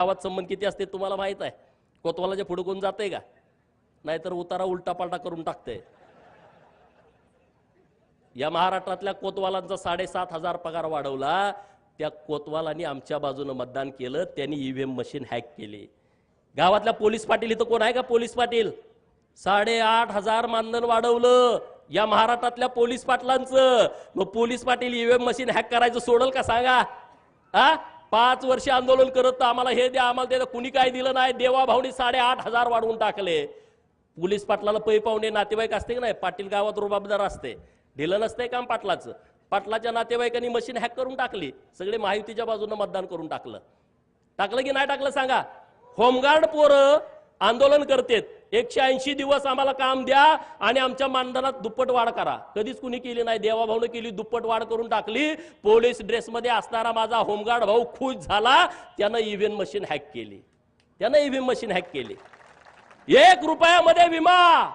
गावात संबंध किती असते तुम्हाला माहीत आहे? कोतवालाच्या पुढे कोण जाते का? नाहीतर उतारा उलटा पालटा करून टाकते या महाराष्ट्रातल्या कोतवालांचा साडेसात हजार पगार वाढवला. त्या कोतवालांनी आमच्या बाजूनं मतदान केलं. त्यांनी ईव्हीएम मशीन हॅक केली. गावातल्या पोलीस पाटील इथं कोण आहे का पोलीस पाटील? साडेआठ हजार मानधन वाढवलं. या महाराष्ट्रातल्या पोलीस पाटलांचं. मग police Patil EVM machine hack करायचं सोडल का सांगा? हा पाच वर्ष आंदोलन करत तर आम्हाला हे द्या आम्हाला ते द्या. कुणी काय दिलं नाही देवा भाऊनी साडेआठ हजार वाढवून टाकले. पोलीस पाटलाला पै पाहुणे नातेवाईक असते की नाही? पाटील गावात रुबाबदार असते. ढिलं नसतंय काम पाटलाचं. पाटलाच्या नातेवाईकांनी मशीन हॅक करून टाकली. सगळे महायुतीच्या बाजूनं मतदान करून टाकलं. टाकलं की नाही टाकलं सांगा? होमगार्ड पोरं आंदोलन करतेत. एकशे ऐंशी दिवस आम्हाला काम द्या आणि आमच्या मानधनात दुप्पट वाढ करा. कधीच कुणी केली नाही. देवाभाऊने केली दुप्पट वाढ करून टाकली. पोलीस ड्रेसमध्ये असणारा माझा होमगार्ड भाऊ खुश झाला. त्यानं ईव्हीएम मशीन हॅक केली. त्यानं ईव्हीएम मशीन हॅक केली. एक रुपयामध्ये विमा!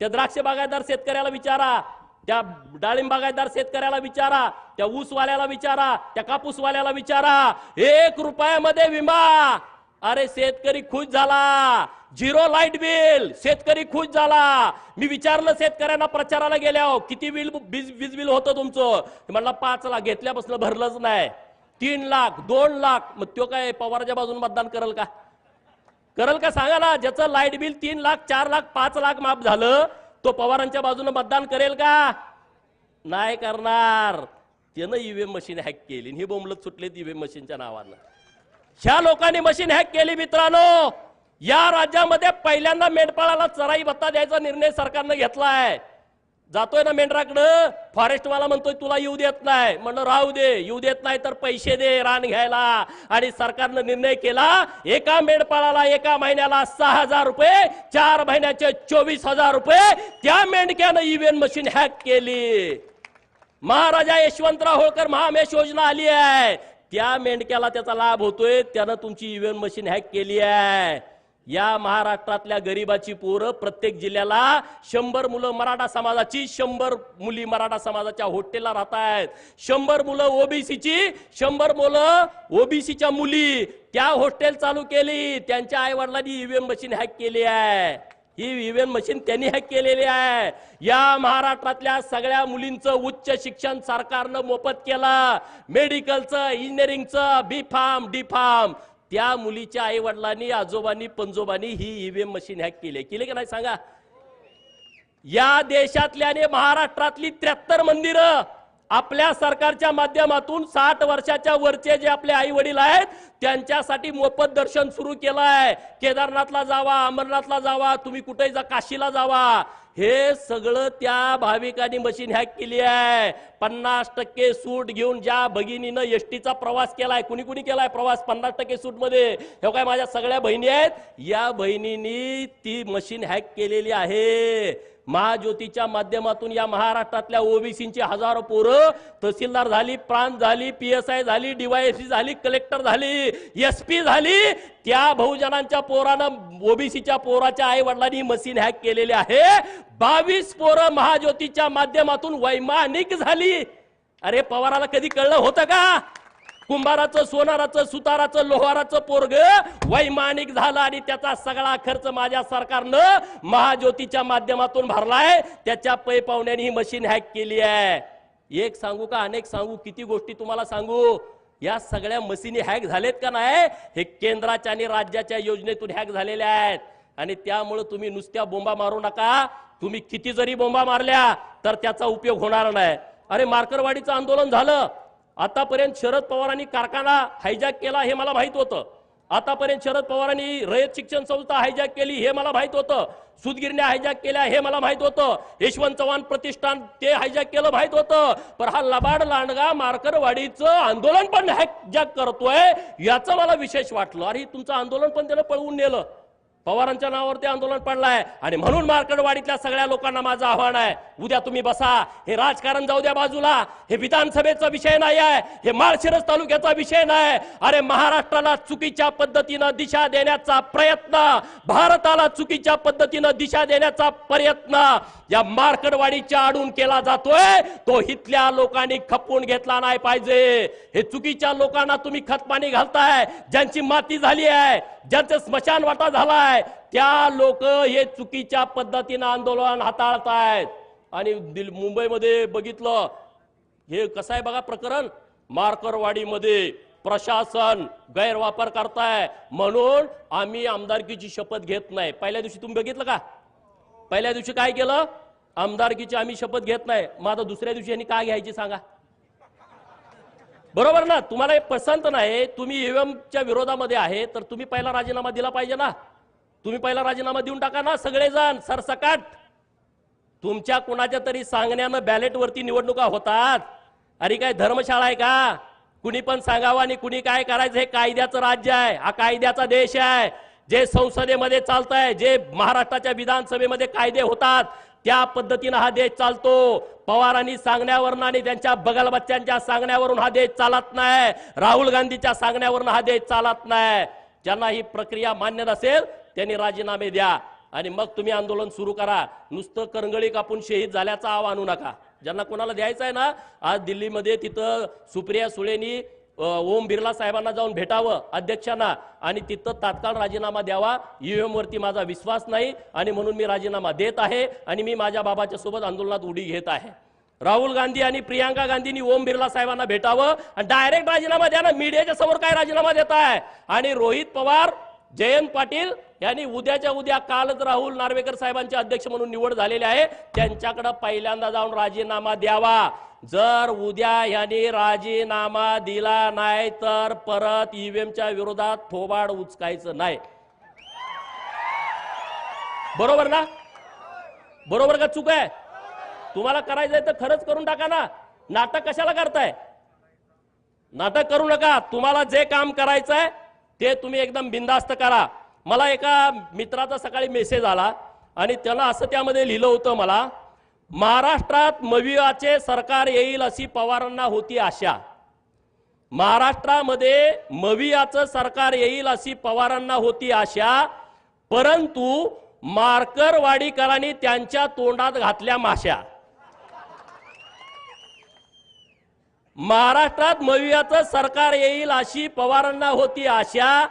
त्या द्राक्ष बागायतदार शेतकऱ्याला विचारा. त्या डाळिंब बागायतदार शेतकऱ्याला विचारा. त्या ऊसवाल्याला विचारा. त्या कापूसवाल्याला विचारा. एक रुपयामध्ये विमा! अरे शेतकरी खुश झाला. झिरो लाइट बिल शेतकरी खुश झाला. मी विचारलं शेतकऱ्यांना प्रचाराला गेल्यावर किती बिल वीज बिल होतं तुमचं? म्हणला पाच लाख. घेतल्यापासून भरलंच नाही. तीन लाख दोन लाख. मग तो काय पवारच्या बाजून मतदान करल का? करल का? सांगा ना. ज्याचं लाइट बिल तीन लाख चार लाख पाच लाख माफ झालं तो पवारांच्या बाजूने मतदान करेल का? नाही करणार. त्यानं ईव्हीएम मशीन हॅक केली आणि ही बोंबलत सुटलेत ईव्हीएम मशीनच्या नावानं. ह्या लोकांनी मशीन हॅक केली मित्रांनो. या राज्यामध्ये पहिल्यांदा मेंढपाळाला चराई भत्ता द्यायचा निर्णय सरकारनं घेतलाय. जातोय ना मेंढराकडं? फॉरेस्टवाला म्हणतोय तुला येऊ देत नाही. म्हणलं राहू दे येऊ देत नाही तर पैसे दे रान घ्यायला. आणि सरकारनं निर्णय केला एका मेंढपाळाला एका महिन्याला सहा हजार रुपये चार महिन्याचे चोवीस हजार रुपये. त्या मेंढक्यानं ईव्हीएम मशीन हॅक केली. महाराजा यशवंतराव होळकर महामेश योजना आली आहे. त्या मेंढक्याला त्याचा लाभ होतोय. त्यानं तुमची इव्हीएम मशीन हॅक केली आहे. या महाराष्ट्रातल्या गरिबाची पोरं प्रत्येक जिल्ह्याला शंभर मुलं मराठा समाजाची शंभर मुली मराठा समाजाच्या हॉटेलला राहत आहेत शंभर मुलं ओबीसीची शंभर मुलं ओबीसीच्या मुली त्या हॉस्टेल चालू केली. त्यांच्या आई वडिलांनी ईव्हीएम मशीन हॅक केली आहे. ही ईव्हीएम मशीन त्यांनी हॅक केलेली आहे. या महाराष्ट्रातल्या सगळ्या मुलींचं उच्च शिक्षण सरकारनं मोफत केलं. मेडिकलचं इंजिनिअरिंगचं बी फार्म डी फार्म त्या मुलीच्या आई वडिलांनी आजोबांनी पंजोबांनी ही ईव्हीएम मशीन हॅक केली. केले की नाही सांगा? या देशातल्या महाराष्ट्रातली त्र्याहत्तर मंदिरं आपल्या सरकारच्या माध्यमातून साठ वर्षाच्या वरचे जे आपले आई वडील आहेत त्यांच्यासाठी मोफत दर्शन सुरू केलं आहे केदारनाथला जावा अमरनाथला जावा तुम्ही कुठेही जा काशीला जावा. हे सगळं त्या भाविकांनी मशीन हॅक केली आहे. पन्नास टक्के सूट घेऊन ज्या भगिनीनं एसटीचा प्रवास केलाय कुणी कुणी केलाय प्रवास? पन्नास टक्के सूटमध्ये हे काय माझ्या सगळ्या बहिणी आहेत? या बहिणींनी ती मशीन हॅक केलेली आहे. महाज्योतीच्या माध्यमातून या महाराष्ट्रातल्या ओबीसीची हजारो पोरं तहसीलदार झाली प्रांत झाली पी एस आय झाली डीवायएससी झाली कलेक्टर झाली एस पी झाली. त्या बहुजनांच्या पोरानं ओबीसीच्या पोराच्या आई वडिलांनी मशीन हॅक केलेली आहे. बावीस पोरं महाज्योतीच्या माध्यमातून वैमानिक झाली. अरे पवाराला कधी कळलं होतं का? कुंभाराचं सोनाराचं सुताराचं लोहाराचं पोरग वैमानिक झालं आणि त्याचा सगळा खर्च माझ्या सरकारनं महाज्योतीच्या माध्यमातून भरलाय. त्याच्या पै पाहुण्याने ही मशीन हॅक केली आहे. एक सांगू का अनेक सांगू किती गोष्टी तुम्हाला सांगू? या सगळ्या मशीनी हॅक झालेत का नाही? हे केंद्राच्या आणि राज्याच्या योजनेतून हॅक झालेल्या आहेत. आणि त्यामुळे तुम्ही नुसत्या बोंबा मारू नका. तुम्ही किती जरी बोंबा मारल्या तर त्याचा उपयोग होणार नाही. अरे मार्करवाडीचं आंदोलन झालं. आतापर्यंत शरद पवारांनी कारखाना हायजॅक केला हे मला माहीत होतं. आतापर्यंत शरद पवारांनी रयत शिक्षण संस्था हायजॅक केली हे मला माहीत होतं. सुदगिरण्या हायजॅक केल्या हे मला माहीत होतं. यशवंत चव्हाण प्रतिष्ठान ते हायजॅक केलं माहीत होतं. पण हा लबाड लांडगा मार्करवाडीचं आंदोलन पण हायजॅक करतोय याचं मला विशेष वाटलं. अरे तुमचं आंदोलन पण त्यानं पळवून नेलं. पवारांच्या नावावरती आंदोलन पडलंय. आणि म्हणून मार्कडवाडीतल्या सगळ्या लोकांना माझं आव्हान आहे. उद्या तुम्ही बसा. हे राजकारण जाऊ द्या बाजूला. हे विधानसभेचा विषय नाही आहे हे माळशिरस तालुक्याचा विषय नाही अरे महाराष्ट्राला चुकीच्या पद्धतीनं दिशा देण्याचा प्रयत्न. भारताला चुकीच्या पद्धतीनं दिशा देण्याचा प्रयत्न. या मार्कडवाडीच्या आडून केला जातोय. तो इथल्या लोकांनी खपवून घेतला नाही पाहिजे. हे चुकीच्या लोकांना तुम्ही खतपाणी घालताय. ज्यांची माती झाली आहे. ज्यांचं स्मशान वाटा झालाय. त्या लोक हे चुकीच्या पद्धतीनं आंदोलन हाताळतायत. आणि दिल मुंबईमध्ये बघितलं हे कसं आहे बघा प्रकरण? मार्करवाडीमध्ये प्रशासन गैरवापर करताय. म्हणून आम्ही आमदारकीची शपथ घेत नाही. पहिल्या दिवशी तुम्ही बघितलं का? पहिल्या दिवशी काय केलं? आमदारकीची आम्ही शपथ घेत नाही. मग आता दुसऱ्या दिवशी यांनी काय घ्यायची सांगा? बरोबर ना? तुम्हाला हे पसंत नाही. तुम्ही EVM च्या विरोधामध्ये आहे तर तुम्ही पहिला राजीनामा दिला पाहिजे ना? तुम्ही पहिला राजीनामा देऊन टाका ना सगळेजण सरसकाट. तुमच्या कुणाच्या तरी सांगण्यानं बॅलेटवरती निवडणुका होतात. अरे काय धर्मशाळा आहे का? कुणी पण सांगावं आणि कुणी काय करायचं हे कायद्याचं राज्य आहे. हा कायद्याचा देश आहे. जे संसदेमध्ये चालत आहे जे महाराष्ट्राच्या विधानसभेमध्ये कायदे होतात त्या पद्धतीनं हा देश चालतो. पवारांनी सांगण्यावरून आणि त्यांच्या बगलबच्च्यांच्या सांगण्यावरून हा देश चालत नाही. राहुल गांधीच्या सांगण्यावरून हा देश चालत नाही. ज्यांना ही प्रक्रिया मान्य नसेल त्यांनी राजीनामे द्या आणि मग तुम्ही आंदोलन सुरू करा. नुसतं करंगळी कापून शहीद झाल्याचा आव आणू नका. ज्यांना कोणाला द्यायचं आहे ना आज दिल्लीमध्ये तिथं सुप्रिया सुळेनी ओम बिर्ला साहेबांना जाऊन भेटावं अध्यक्षांना. आणि तिथं तात्काळ राजीनामा द्यावा. ईव्हीएम वरती माझा विश्वास नाही आणि म्हणून मी राजीनामा देत आहे आणि मी माझ्या बाबाच्या सोबत आंदोलनात उडी घेत आहे. राहुल गांधी आणि प्रियांका गांधींनी ओम बिर्ला साहेबांना भेटावं आणि डायरेक्ट राजीनामा द्या ना. मीडियाच्या समोर काय राजीनामा देत आहे आणि रोहित पवार जयंत पाटील यांनी उद्याच्या उद्या कालच राहुल नार्वेकर साहेबांचे अध्यक्ष म्हणून निवड झालेले आहे. त्यांच्याकडे पहिल्यांदा जाऊन राजीनामा द्यावा. जर उद्या यांनी राजीनामा दिला नाही तर परत ईव्हीएमच्या विरोधात थोबाड उचकायचं नाही. बरोबर ना? बरोबर का चूक आहे? तुम्हाला करायचंय तर खरंच करून टाका ना. नाटक कशाला करताय? नाटक करू नका. तुम्हाला जे काम करायचं आहे ते तुम्ही एकदम बिंदास्त करा. मला एका मित्राचा सकाळी मेसेज आला आणि त्याला असं त्यामध्ये लिहिलं होतं मला महाराष्ट्रात मवियाचे सरकार येईल अशी पवारांना होती आशा. महाराष्ट्रामध्ये मवियाचं सरकार येईल अशी पवारांना होती आशा परंतु मार्करवाडीकरांनी त्यांच्या तोंडात घातल्या माश्या. महाराष्ट्रात मवियाचं सरकार येईल अशी पवारांना होती आशा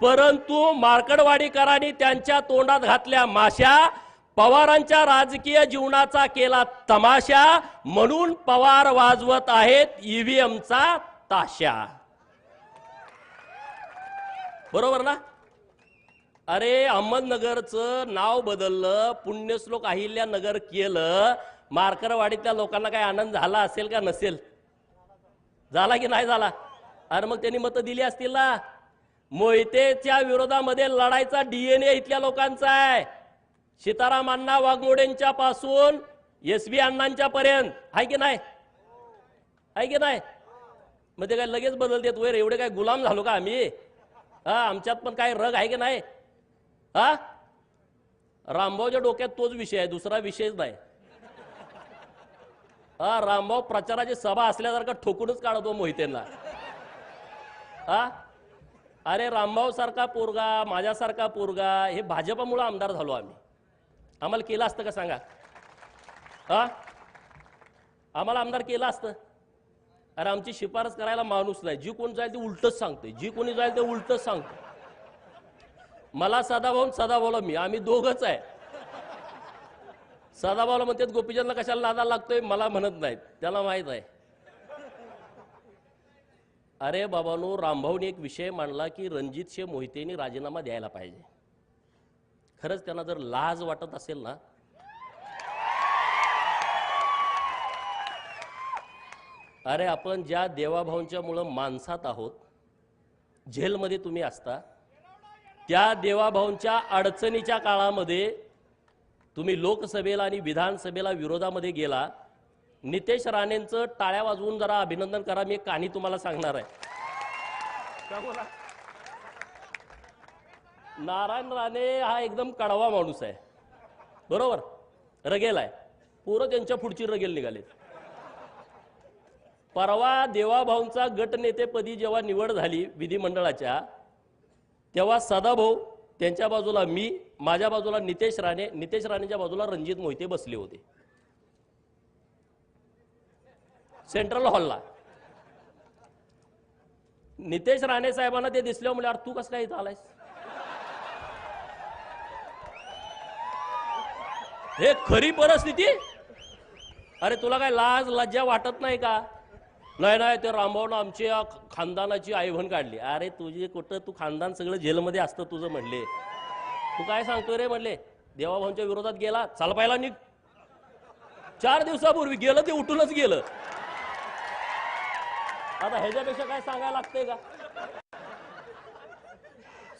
परंतु मार्कडवाडीकरांनी त्यांच्या तोंडात घातल्या माश्या पवारांच्या राजकीय जीवनाचा केला तमाशा म्हणून पवार वाजवत आहेत ईव्हीएमचा ताशा. बरोबर ना? अरे अहमदनगरचं नाव बदललं पुण्यश्लोक अहिल्यानगर केलं मार्करवाडीतल्या लोकांना काय आनंद झाला असेल का नसेल? झाला की नाही झाला? अरे मग त्यांनी मतं दिली असतील ना. मोहितेच्या विरोधामध्ये लढायचा डीएनए इथल्या लोकांचा आहे. सीताराम अण्णा वाघमोडेंच्या पासून एस बी अण्णांच्या पर्यंत. आहे की नाही? आहे की नाही? मग ते काय लगेच बदलतेत वैर? एवढे काय गुलाम झालो का आम्ही? हा आमच्यात पण काय रग आहे की नाही? हा? रामभाऊच्या डोक्यात तोच विषय आहे दुसरा विषयच नाही. हा रामभाऊ प्रचाराची सभा असल्यासारखा ठोकूनच काढतो मोहितेंना. हा? अरे रामभाऊ सारखा पोरगा माझ्यासारखा पोरगा हे भाजपमुळं आमदार झालो आम्ही. आम्हाला केलं असतं का सांगा? हा? आम्हाला आमदार केलं असतं. अरे आमची शिफारस करायला माणूस नाही. जी कोण जाईल ते उलटच सांगते जी कोणी जाईल ते उलटच सांगते मला सदाभाऊ सदाभाऊला मी. आम्ही दोघंच आहे. सदाभाऊला म्हणतात गोपीचंदला कशाला नादा लागतोय? मला म्हणत नाहीत. त्याला माहीत आहे. अरे बाबानो रामभाऊने एक विषय मांडला की रणजित शे मोहितेनी राजीनामा द्यायला पाहिजे. खरंच त्यांना जर लाज वाटत असेल ना अरे आपण ज्या देवाभाऊंच्या मुळं माणसात आहोत झेलमध्ये तुम्ही असता त्या देवाभाऊंच्या अडचणीच्या काळामध्ये तुम्ही लोकसभेला आणि विधानसभेला विरोधामध्ये गेला नितेश राणेंचं टाळ्या वाजवून जरा अभिनंदन करा मी कहाणी तुम्हाला सांगणार आहे. नारायण राणे हा एकदम कडवा माणूस आहे. बरोबर? रगेल आहे पोरं त्यांच्या पुढची रगेल निघालेत. परवा देवाभाऊंचा गटनेतेपदी जेव्हा निवड झाली विधिमंडळाच्या तेव्हा सदाभाऊ त्यांच्या बाजूला मी माझ्या बाजूला नितेश राणे नितेश राणेच्या बाजूला रणजित मोहिते बसले होते. सेंट्रल हॉलला नितेश राणे साहेबांना ते दिसले म्हणजे तू कसं काय इथं आलायस? हे खरी परिस्थिती? अरे तुला काय लाज लज्जा वाटत नाही का? नाही नाही ते रामभाऊनं आमची खानदानाची आईवण काढली. अरे तुझी कुठं तू खानदान सगळं जेलमध्ये असतं तुझं म्हणले. तू काय सांगतोय रे म्हणले देवाभाऊंच्या विरोधात गेला चाल पाहिला निघ. चार दिवसापूर्वी गेलं ते उठूनच गेलं. आता ह्याच्यापेक्षा काय सांगायला लागतंय का?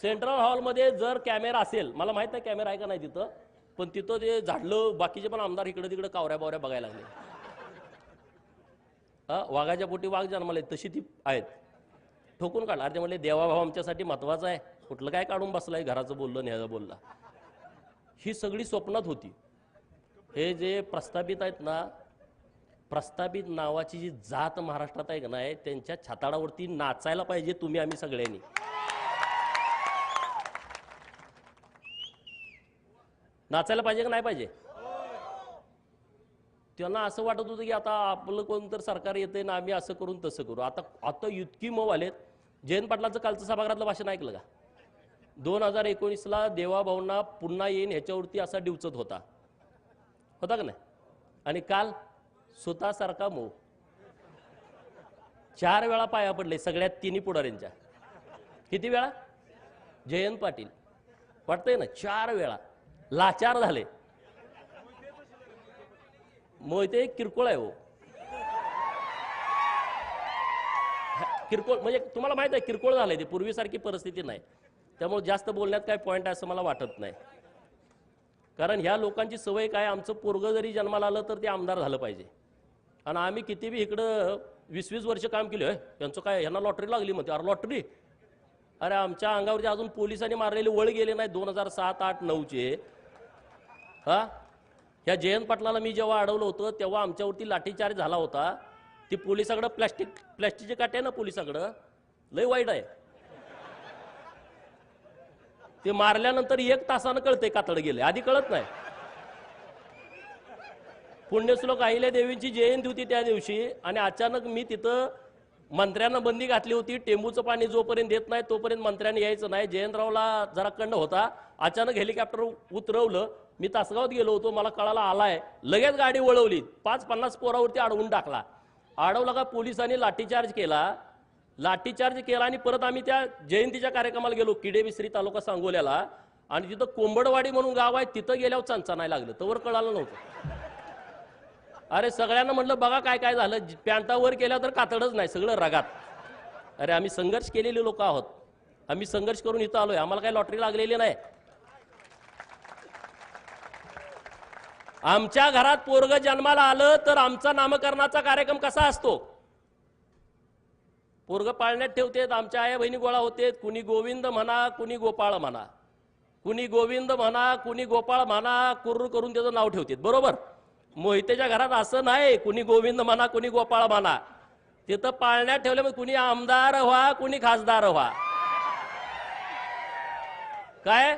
सेंट्रल हॉलमध्ये जर कॅमेरा असेल मला माहीत नाही कॅमेरा आहे का नाही तिथं पण तिथं ते झाडलं बाकीचे पण आमदार इकडे तिकडे कावऱ्या बावऱ्या बघायला लागले. हा वाघाच्या पोटी वाघ जन्माला तशी ती आहेत. ठोकून काढला अरे ते म्हणले देवाभाव आमच्यासाठी महत्त्वाचा आहे. कुठलं काय काढून बसलाय घराचं बोललं न्यायचं बोलला. ही सगळी स्वप्नात होती. हे जे प्रस्थापित आहेत ना प्रस्थापित नावाची जी जात महाराष्ट्रात आहे का नाही त्यांच्या छाताडावरती नाचायला पाहिजे तुम्ही आम्ही सगळ्यांनी. नाचायला पाहिजे का नाही पाहिजे? त्यांना असं वाटत होतं की आता आपलं कोण तर सरकार येते ना आम्ही असं करून तसं करू. आता आता इतकी मऊ आलेत. जयंत पाटलाचं कालचं सभागृहातलं भाषण ऐकलं का? दोन हजार एकोणीसला देवाभाऊंना पुन्हा येईन ह्याच्यावरती असा डिवचत होता. होता का नाही? आणि काल स्वतःसारखा मो चार वेळा पाया पडले सगळ्यात तिन्ही पुढाऱ्यांच्या. किती वेळा? जयंत पाटील. वाटतंय ना? चार वेळा. लाचार झाले. मोहिते किरकोळ आहे हो. किरकोळ म्हणजे तुम्हाला माहीत आहे किरकोळ झालंय ते. पूर्वीसारखी परिस्थिती नाही. त्यामुळे जास्त बोलण्यात काय पॉईंट आहे असं मला वाटत नाही. कारण ह्या लोकांची सवय काय आमचं पोरगं जरी जन्माला आलं तर ते आमदार झालं पाहिजे. आणि आम्ही किती बी इकडं वीस वीस वर्ष काम केलं यांचं काय यांना लॉटरी लागली म्हणते. अरे लॉटरी अरे आमच्या अंगावरचे अजून पोलिसांनी मारलेले वळ गेले नाही दोन हजार सात आठ नऊचे. हा? ह्या जयंत पाटलाला मी जेव्हा अडवलं होतं तेव्हा आमच्यावरती लाठीचार्ज झाला होता. ती पोलिसाकडं प्लॅस्टिक प्लॅस्टिकचे काटे आहे ना पोलिसाकडं? लय वाईट आहे. ते मारल्यानंतर एक तासानं कळतंय कातड गेले आधी कळत नाही. पुण्यश्लोक अहिल्या देवींची जयंती होती त्या दिवशी आणि अचानक मी तिथं मंत्र्यांना बंदी घातली होती. टेंबूचं पाणी जोपर्यंत देत नाही तोपर्यंत मंत्र्यांनी यायचं नाही. जयंतरावला जरा कंड होता. अचानक हेलिकॉप्टर उतरवलं. मी तासगावात गेलो होतो. मला कळाला आलाय. लगेच गाडी वळवली. पाच पन्नास पोरावरती अडवून टाकला. अडवला का पोलिसांनी लाठीचार्ज केला. लाठीचार्ज केला आणि परत आम्ही त्या जयंतीच्या कार्यक्रमाला गेलो किडे मिश्री तालुका सांगोल्याला. आणि तिथं कोंबडवाडी म्हणून गाव आहे तिथं गेल्यावर चांचा नाही लागलं. तवर कळालं नव्हतं. अरे सगळ्यांना म्हटलं बघा काय काय झालं. पॅन्टावर केल्या तर कातडच नाही सगळं रगात. अरे आम्ही संघर्ष केलेले लोक आहोत. आम्ही संघर्ष करून इथं आलोय. आम्हाला काही लॉटरी लागलेली नाही. आमच्या घरात पोरग जन्माला आलं तर आमचा नामकरणाचा कार्यक्रम कसा असतो? पोरग पाळण्यात ठेवतेत आमच्या आया बहिणी गोळा होतेत. कुणी गोविंद म्हणा कुणी गोपाळ म्हणा. कुणी गोविंद म्हणा कुणी गोपाळ म्हणा कुर्र करून त्याचं नाव ठेवतेत. बरोबर? मोहितेच्या घरात असं नाही कुणी गोविंद म्हणा कुणी गोपाळ म्हणा. तिथं पाळण्यात ठेवल्यामुळे कुणी आमदार व्हा कुणी खासदार व्हा. काय?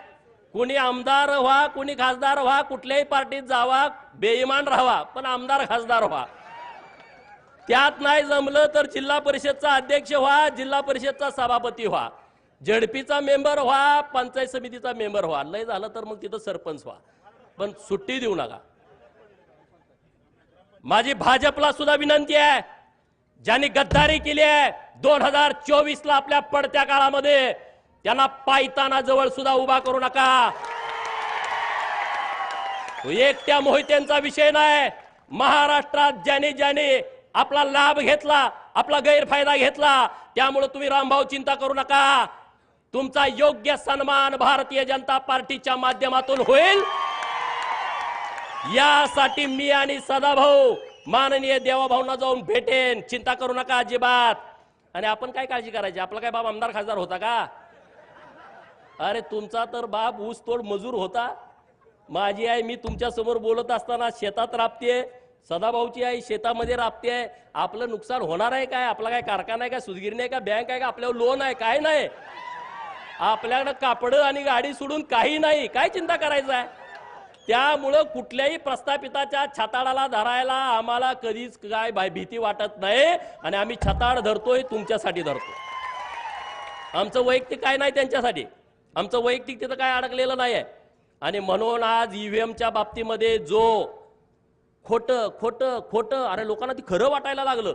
कुणी आमदार व्हा कुणी खासदार व्हा कुठल्याही पार्टीत जावा बेईमान राहावा पण आमदार खासदार व्हा. त्यात नाही जमलं तर जिल्हा परिषदचा अध्यक्ष व्हा जिल्हा परिषदचा सभापती व्हा. झडपीचा मेंबर व्हा पंचायत समितीचा मेंबर व्हा. लय झालं तर मग तिथं सरपंच व्हा. पण सुट्टी देऊ नका. माझी भाजपला सुद्धा विनंती आहे. ज्यांनी गद्दारी केली आहे दोन हजार चोवीस ला आपल्या पडत्या काळामध्ये त्यांना पायताना जवळ सुद्धा उभा करू नका. एकट्या मोहित्यांचा विषय नाही. महाराष्ट्रात ज्याने ज्याने आपला लाभ घेतला आपला गैरफायदा घेतला त्यामुळे तुम्ही रामभाऊ चिंता करू नका. तुमचा योग्य सन्मान भारतीय जनता पार्टीच्या माध्यमातून होईल. यासाठी मी आणि सदाभाऊ माननीय देवाभाऊंना जाऊन भेटेन. चिंता करू नका अजिबात. आणि आपण काय काळजी करायची? आपला काय बाप आमदार खासदार होता का? अरे तुमचा तर बाप ऊस तोड मजूर होता. माझी आई मी तुमच्यासमोर बोलत असताना शेतात राबतेय. सदाभाऊची आई शेतामध्ये राबते आहे. आपलं नुकसान होणार आहे काय? आपला काय कारखाना आहे का? सुदगिरणी आहे का? बँक आहे का? आपल्यावर लोन आहे? काय नाही. आपल्याकडं कापड आणि गाडी सोडून काही नाही. काय चिंता करायचं आहे त्यामुळं कुठल्याही प्रस्थापिताच्या छताडाला धरायला आम्हाला कधीच काय भीती वाटत नाही. आणि आम्ही छताड धरतोय तुमच्यासाठी धरतो आमचं वैयक्तिक काय नाही त्यांच्यासाठी. आमचं वैयक्तिक तिथं काय अडकलेलं नाही आहे आणि म्हणून आज ईव्हीएमच्या बाबतीमध्ये जो खोटं खोटं खोटं. अरे लोकांना ती खरं वाटायला लागलं.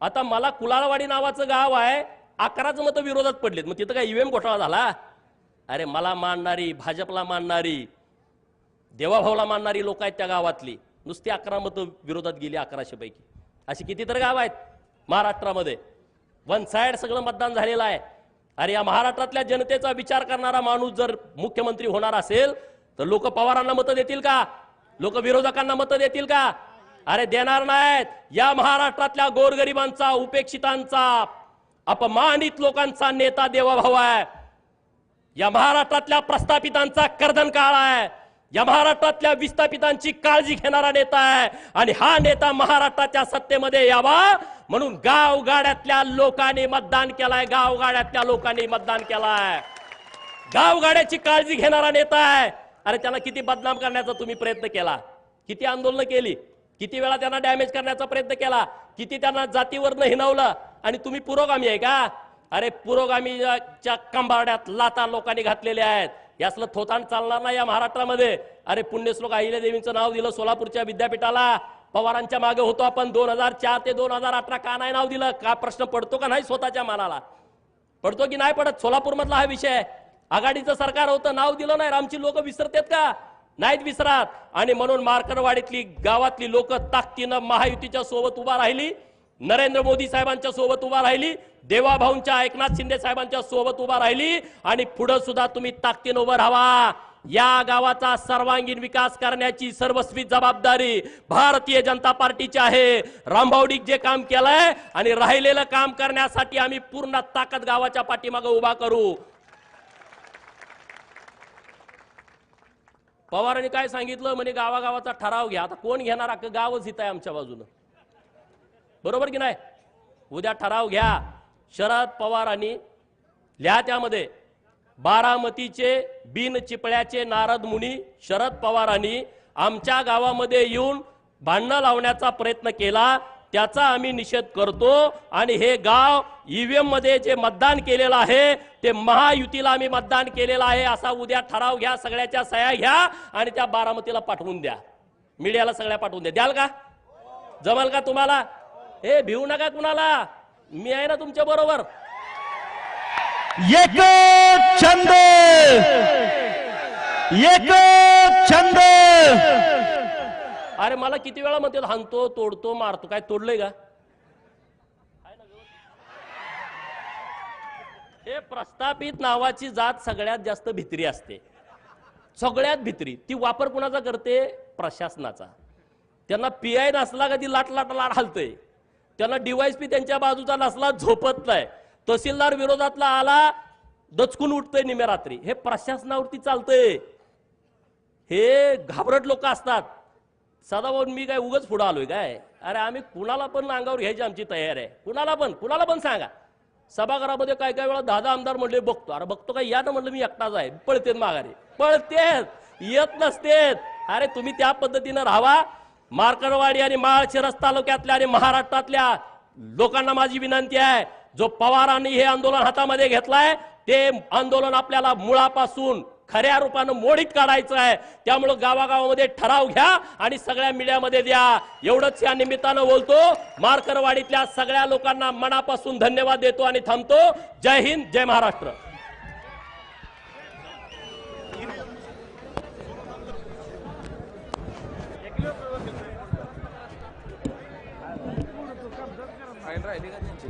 आता मला कुलाळवाडी नावाचं गाव आहे. अकराच मतं विरोधात पडलेत. मग तिथं काय ईव्हीएम घोटाळा झाला? अरे मला मानणारी भाजपला मानणारी देवाभाऊला मानणारी लोक आहेत त्या गावातली. नुसती अकरा मतं विरोधात गेली अकराशे पैकी. अशी कितीतरी गाव आहेत महाराष्ट्रामध्ये. वन साईड सगळं मतदान झालेलं आहे. अरे या महाराष्ट्रातल्या जनतेचा विचार करणारा माणूस जर मुख्यमंत्री होणार असेल तर लोक पवारांना मतं देतील का? लोक विरोधकांना मतं देतील का? अरे देणार नाहीत. या महाराष्ट्रातल्या गोरगरिबांचा उपेक्षितांचा अपमानित लोकांचा नेता देवाभाऊ आहे. या महाराष्ट्रातल्या प्रस्थापितांचा कर्दन काळ आहे. या महाराष्ट्रातल्या विस्थापितांची काळजी घेणारा नेता आहे. आणि हा नेता महाराष्ट्राच्या सत्तेमध्ये यावा म्हणून गावगाड्यातल्या लोकांनी मतदान केलाय. गावगाड्यातल्या लोकांनी मतदान केलाय. गावगाड्याची काळजी घेणारा नेता आहे. अरे त्याला किती बदनाम करण्याचा तुम्ही प्रयत्न केला? किती आंदोलन केली? किती वेळा त्यांना डॅमेज करण्याचा प्रयत्न केला? किती त्यांना जातीवरनं हिनवलं आणि तुम्ही पुरोगामी आहे का? अरे पुरोगामीच्या कंबारड्यात लाता लोकांनी घातलेले आहेत. यासलं थोतान चालणार नाही या महाराष्ट्रामध्ये. अरे पुण्यश्लोक अहिल्या देवींचं नाव दिलं सोलापूरच्या विद्यापीठाला. पवारांच्या मागे होतो आपण. दोन हजार चार ते दोन हजार अठरा का नाही नाव दिलं? का प्रश्न पडतो का नाही स्वतःच्या मनाला? पडतो की नाही पडत? सोलापूर मधला हा विषय आहे. आघाडीचं सरकार होतं नाव दिलं नाही. आमची लोक विसरतात का? नाहीत विसरात. आणि म्हणून मार्करवाडीतली गावातली लोक ताकदीनं महायुतीच्या सोबत उभा राहिली. नरेंद्र मोदी साहेबांच्या सोबत उभा राहिली. देवाभाऊंच्या एकनाथ शिंदे साहेबांच्या सोबत उभा राहिली. आणि पुढे सुद्धा तुम्ही ताकदीनं उभं राहा या गावाचा सर्वांगीण विकास करण्याची सर्वस्वी जबाबदारी भारतीय जनता पार्टीची आहे. रामभावडीक जे काम केलंय आणि राहिलेलं काम करण्यासाठी आम्ही पूर्ण ताकद गावाच्या पाठीमागे उभा करू. पवारांनी काय सांगितलं? म्हणे गावागावाचा ठराव घ्या. आता कोण घेणार? अख्खं गावच इथं आहे आमच्या बाजूनं. बरोबर की नाही? उद्या ठराव घ्या. शरद पवारांनी लिहा त्यामध्ये बारामतीचे बिन चिपळ्याचे नारद मुनी शरद पवारांनी आमच्या गावामध्ये येऊन भांडणं लावण्याचा प्रयत्न केला. त्याचा आम्ही निषेध करतो. आणि हे गाव ईव्हीएममध्ये जे मतदान केलेलं आहे ते महायुतीला आम्ही मतदान केलेलं आहे. असा उद्या ठराव घ्या सगळ्याच्या सह्या घ्या आणि त्या बारामतीला पाठवून द्या. मीडियाला सगळ्या पाठवून द्या. द्याल का? जमाल का तुम्हाला? हे भिवू नका कुणाला. मी आहे ना तुमच्या बरोबर. एक छंद. एक छंद. अरे मला किती वेळा म्हणते हाणतो तोडतो मारतो. काय तोडलंय का? हे प्रस्थापित नावाची जात सगळ्यात जास्त भित्री असते. सगळ्यात भित्री. ती वापर कुणाचा करते? प्रशासनाचा. त्यांना पी आय नसला का ती लाट लाट लाट हलतय? त्यांना डिवायस पी त्यांच्या बाजूचा नसला झोपत नाही तहसीलदार विरोधातला आला दचकून उठतंय निम्या रात्री. हे प्रशासनावरती चालतंय. हे घाबरट लोक असतात. सदाभाऊ मी काय उगच पुढं आलोय काय? अरे आम्ही कुणाला पण अंगावर घ्यायची आमची तयार आहे. कुणाला पण कुणाला पण सांगा. सभागृहामध्ये काय काय वेळा दहा आमदार म्हणले बघतो. अरे बघतो काय? या ना म्हणलं मी एकटाच आहे. पळतेत माघारी. पळतेत. येत नसतेत. अरे तुम्ही त्या पद्धतीनं राहावा. मार्करवाडी आणि माळशिरस तालुक्यातल्या आणि महाराष्ट्रातल्या लोकांना माझी विनंती आहे जो पवारांनी हे आंदोलन हातामध्ये घेतलाय ते आंदोलन आपल्याला मुळापासून खऱ्या रूपानं मोडीत काढायचं आहे. त्यामुळं गावागावामध्ये ठराव घ्या आणि सगळ्या मीडियामध्ये द्या. एवढंच या निमित्तानं बोलतो. मार्करवाडीतल्या सगळ्या लोकांना मनापासून धन्यवाद देतो आणि थांबतो. जय हिंद जय महाराष्ट्र. फाईल राहिली का त्यांची?